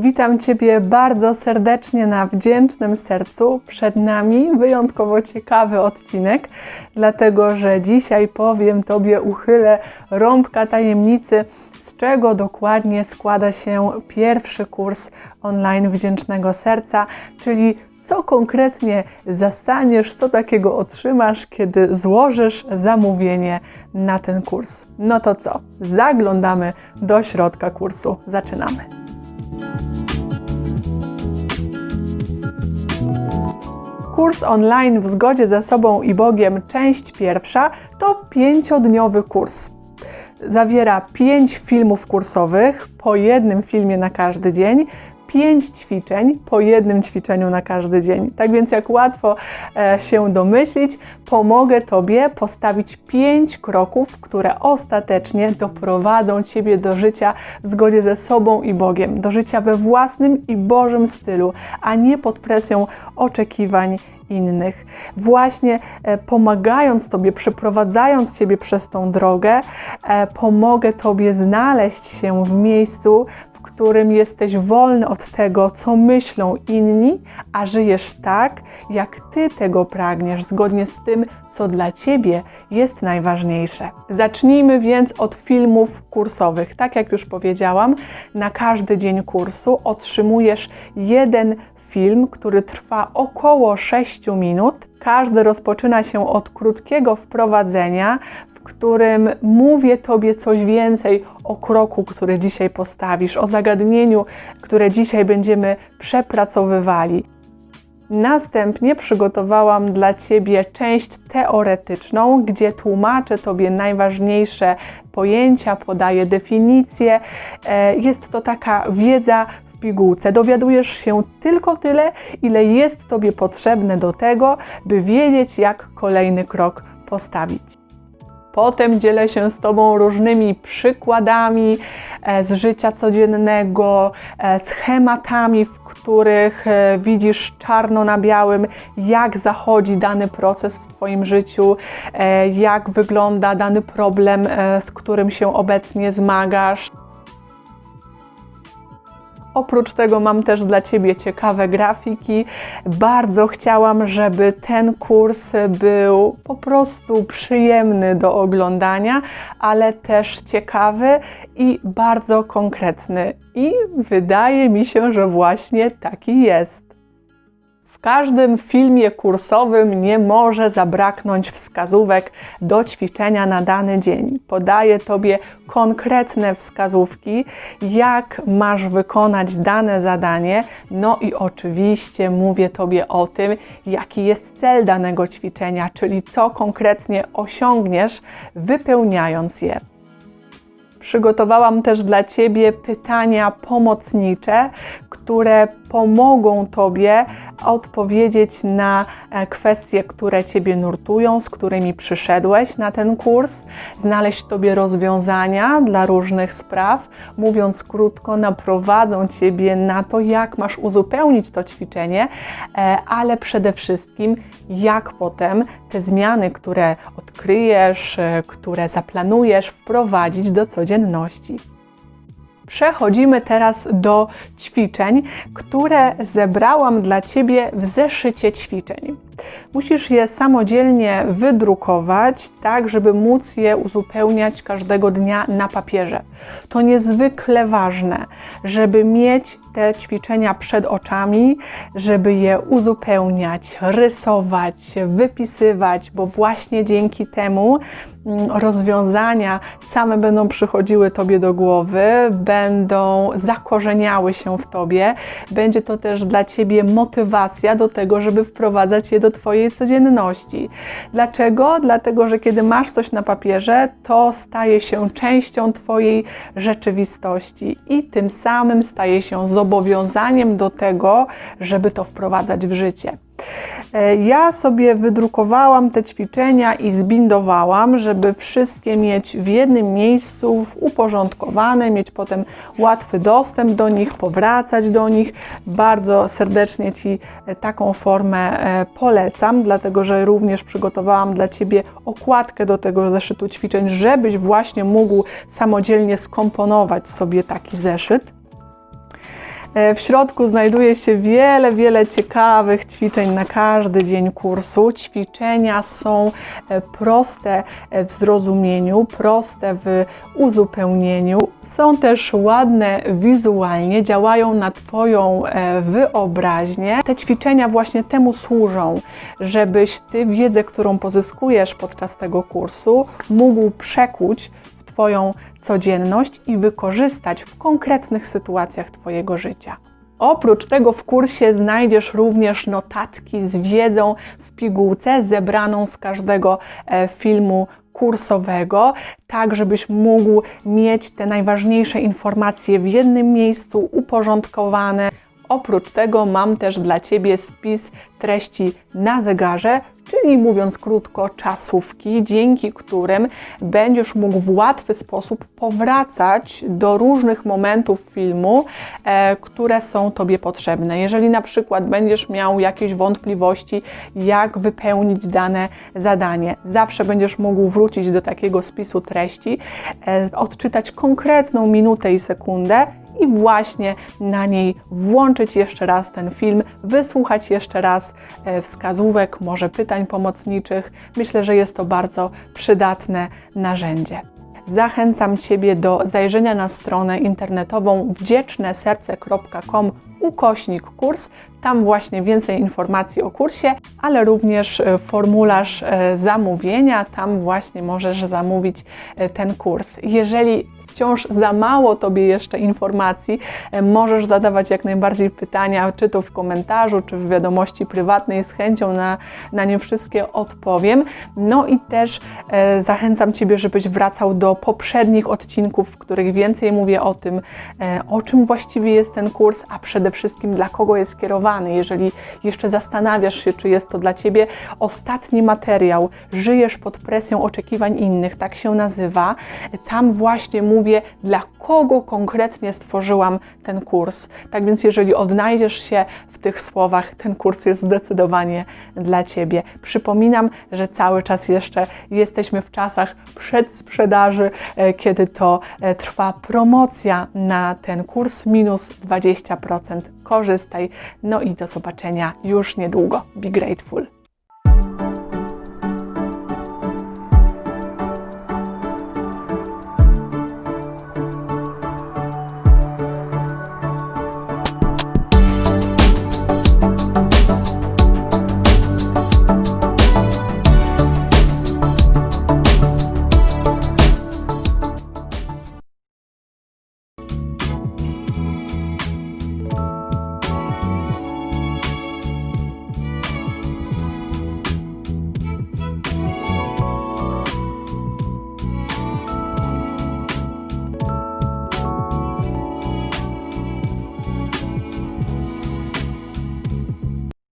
Witam Ciebie bardzo serdecznie na wdzięcznym sercu. Przed nami wyjątkowo ciekawy odcinek, dlatego że dzisiaj powiem Tobie, uchylę rąbka tajemnicy, z czego dokładnie składa się pierwszy kurs online Wdzięcznego Serca, czyli co konkretnie zastaniesz, co takiego otrzymasz, kiedy złożysz zamówienie na ten kurs. No to co? Zaglądamy do środka kursu. Zaczynamy. Kurs online w zgodzie ze sobą i Bogiem, część pierwsza, to pięciodniowy kurs. Zawiera pięć filmów kursowych, po jednym filmie na każdy dzień, pięć ćwiczeń, po jednym ćwiczeniu na każdy dzień. Tak więc, jak łatwo e, się domyślić, pomogę Tobie postawić pięć kroków, które ostatecznie doprowadzą Ciebie do życia w zgodzie ze sobą i Bogiem, do życia we własnym i Bożym stylu, a nie pod presją oczekiwań innych. Właśnie e, pomagając Tobie, przeprowadzając Ciebie przez tą drogę, e, pomogę Tobie znaleźć się w miejscu, którym jesteś wolny od tego, co myślą inni, a żyjesz tak, jak Ty tego pragniesz, zgodnie z tym, co dla Ciebie jest najważniejsze. Zacznijmy więc od filmów kursowych. Tak jak już powiedziałam, na każdy dzień kursu otrzymujesz jeden film, który trwa około 6 minut. Każdy rozpoczyna się od krótkiego wprowadzenia, w którym mówię Tobie coś więcej o kroku, który dzisiaj postawisz, o zagadnieniu, które dzisiaj będziemy przepracowywali. Następnie przygotowałam dla Ciebie część teoretyczną, gdzie tłumaczę Tobie najważniejsze pojęcia, podaję definicje. E, Jest to taka wiedza w pigułce. Dowiadujesz się tylko tyle, ile jest Tobie potrzebne do tego, by wiedzieć, jak kolejny krok postawić. Potem dzielę się z Tobą różnymi przykładami e, z życia codziennego, e, schematami, w których e, widzisz czarno na białym, jak zachodzi dany proces w Twoim życiu, jak wygląda dany problem, z którym się obecnie zmagasz. Oprócz tego mam też dla Ciebie ciekawe grafiki. Bardzo chciałam, żeby ten kurs był po prostu przyjemny do oglądania, ale też ciekawy i bardzo konkretny. I wydaje mi się, że właśnie taki jest. W każdym filmie kursowym nie może zabraknąć wskazówek do ćwiczenia na dany dzień. Podaję Tobie konkretne wskazówki, jak masz wykonać dane zadanie. No i oczywiście mówię Tobie o tym, jaki jest cel danego ćwiczenia, czyli co konkretnie osiągniesz, wypełniając je. Przygotowałam też dla Ciebie pytania pomocnicze, które pomogą Tobie odpowiedzieć na e, kwestie, które Ciebie nurtują, z którymi przyszedłeś na ten kurs, znaleźć Tobie rozwiązania dla różnych spraw. Mówiąc krótko, naprowadzą Ciebie na to, jak masz uzupełnić to ćwiczenie, e, ale przede wszystkim, jak potem te zmiany, które odkryjesz, e, które zaplanujesz, wprowadzić do codzienności. Przechodzimy teraz do ćwiczeń, które zebrałam dla Ciebie w zeszycie ćwiczeń. Musisz je samodzielnie wydrukować, tak żeby móc je uzupełniać każdego dnia na papierze. To niezwykle ważne, żeby mieć te ćwiczenia przed oczami, żeby je uzupełniać, rysować, wypisywać, bo właśnie dzięki temu mm, rozwiązania same będą przychodziły Tobie do głowy, będą zakorzeniały się w Tobie. Będzie to też dla Ciebie motywacja do tego, żeby wprowadzać je do Twojej codzienności. Dlaczego? Dlatego, że kiedy masz coś na papierze, to staje się częścią Twojej rzeczywistości i tym samym staje się zobowiązaniem do tego, żeby to wprowadzać w życie. E, Ja sobie wydrukowałam te ćwiczenia i zbindowałam, żeby wszystkie mieć w jednym miejscu, uporządkowane, mieć potem łatwy dostęp do nich, powracać do nich. Bardzo serdecznie Ci e, taką formę e, polecam, dlatego że również przygotowałam dla Ciebie okładkę do tego zeszytu ćwiczeń, żebyś właśnie mógł samodzielnie skomponować sobie taki zeszyt. E, W środku znajduje się wiele, wiele ciekawych ćwiczeń na każdy dzień kursu. Ćwiczenia są e, proste w zrozumieniu, proste w uzupełnieniu. Są też ładne wizualnie, działają na Twoją e, wyobraźnię. Te ćwiczenia właśnie temu służą, żebyś Ty wiedzę, którą pozyskujesz podczas tego kursu, mógł przekuć Twoją codzienność i wykorzystać w konkretnych sytuacjach Twojego życia. Oprócz tego w kursie znajdziesz również notatki z wiedzą w pigułce zebraną z każdego e, filmu kursowego, tak żebyś mógł mieć te najważniejsze informacje w jednym miejscu uporządkowane. Oprócz tego mam też dla Ciebie spis treści na zegarze, czyli mówiąc krótko, czasówki, dzięki którym będziesz mógł w łatwy sposób powracać do różnych momentów filmu, e, które są Tobie potrzebne. Jeżeli na przykład będziesz miał jakieś wątpliwości, jak wypełnić dane zadanie, zawsze będziesz mógł wrócić do takiego spisu treści, e, odczytać konkretną minutę i sekundę i właśnie na niej włączyć jeszcze raz ten film, wysłuchać jeszcze raz e, wskazówek, może pytań pomocniczych. Myślę, że jest to bardzo przydatne narzędzie. Zachęcam Ciebie do zajrzenia na stronę internetową wdzieczneserce.com ukośnik kurs. Tam właśnie więcej informacji o kursie, ale również e, formularz e, zamówienia. Tam właśnie możesz zamówić ten kurs. Jeżeli wciąż za mało Tobie jeszcze informacji, e, możesz zadawać jak najbardziej pytania, czy to w komentarzu, czy w wiadomości prywatnej. Z chęcią na, na nie wszystkie odpowiem. No i też e, zachęcam Ciebie, żebyś wracał do poprzednich odcinków, w których więcej mówię o tym, e, o czym właściwie jest ten kurs, a przede wszystkim dla kogo jest kierowany. Jeżeli jeszcze zastanawiasz się, czy jest to dla Ciebie, ostatni materiał, żyjesz pod presją oczekiwań innych, tak się nazywa. Tam właśnie mówię, dla kogo konkretnie stworzyłam ten kurs. Tak więc, jeżeli odnajdziesz się w tych słowach, ten kurs jest zdecydowanie dla Ciebie. Przypominam, że cały czas jeszcze jesteśmy w czasach przedsprzedaży, e, kiedy to e, trwa promocja na ten kurs minus 20%. Korzystaj. No i do zobaczenia już niedługo. Be grateful.